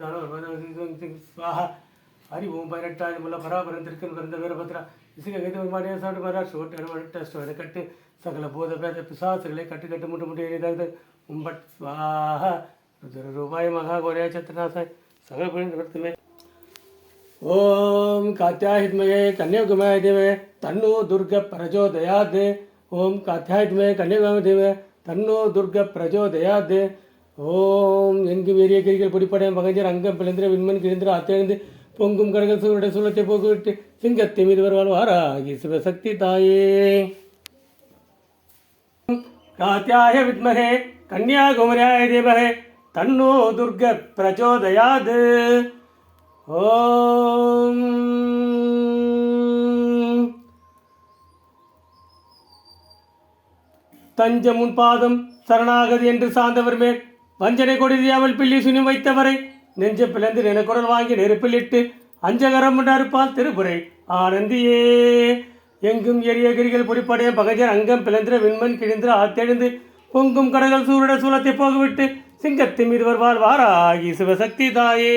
ஸ்வாஹா ஹரி ஓம் பதினெட்டாயிரம் உள்ள பராபரம் திருக்கன் பிறந்த வீரபத்ரா. இசுக கைது மாடிய சாப்பிட்டு மாறா ஷோட் அடமட்ட ஸ்டோரை கட்டு. சகல போத பேத பிசாசுகளை கட்டு கட்டு முட்டு முட்டு எரிதாவது உம்பட் ஸ்வாஹா ருத்ர ரூபாய் மகா கோரியா சத்ரநாசாய். சகல புரிந்து வருத்துமே ஓம் காத்தியாயுத்மயே கன்னியாகுமாரி தேவே. தன்னோ துர்க பிரச்சோதயாத் ஓம் காத்தியாயுத்மயே கன்னியாகுமாரி தேவே. தன்னோ துர்க பிரச்சோதயாத் ஓம் எங்கு வெறிய கிரிகள் பிடிப்படையும் பகஞ்சர் அங்கம் பிளந்திர விண்மன் கிழிந்திர அத்தெழுந்து பொங்கும் கடகல் சூருடைய சூழத்தை போக்குவிட்டு சிங்கத்தை மீது வருவாள் வாராகி சிவசக்தி தாயே. காத்தியாய வித்மகே கன்னியாகுமரியாய தேவகே தன்னோ துர்க பிரச்சோதயாது. ஓம். தஞ்சமுன் பாதம் சரணாகதி என்று சார்ந்தவர் மேல் வஞ்சனை கொடிதியாவில் பில்லி சுனி வைத்தவரை நெஞ்ச பிளந்து நினைக்குரல் வாங்கி நெருப்பிலிட்டு அஞ்சகரம் அறுப்பால் திருப்புரை. ஆனந்தியே எங்கும் எரிய கிரிகள் பொறிப்படைய பகஜர் அங்கம் பிளந்திர விண்மன் கிழிந்திர ஆத்தெழுந்து பொங்கும் கடகள் சூரட சூலத்தை போகவிட்டு சிங்கத்தின் மீது வருவார் வாராகி சிவசக்தி தாயே.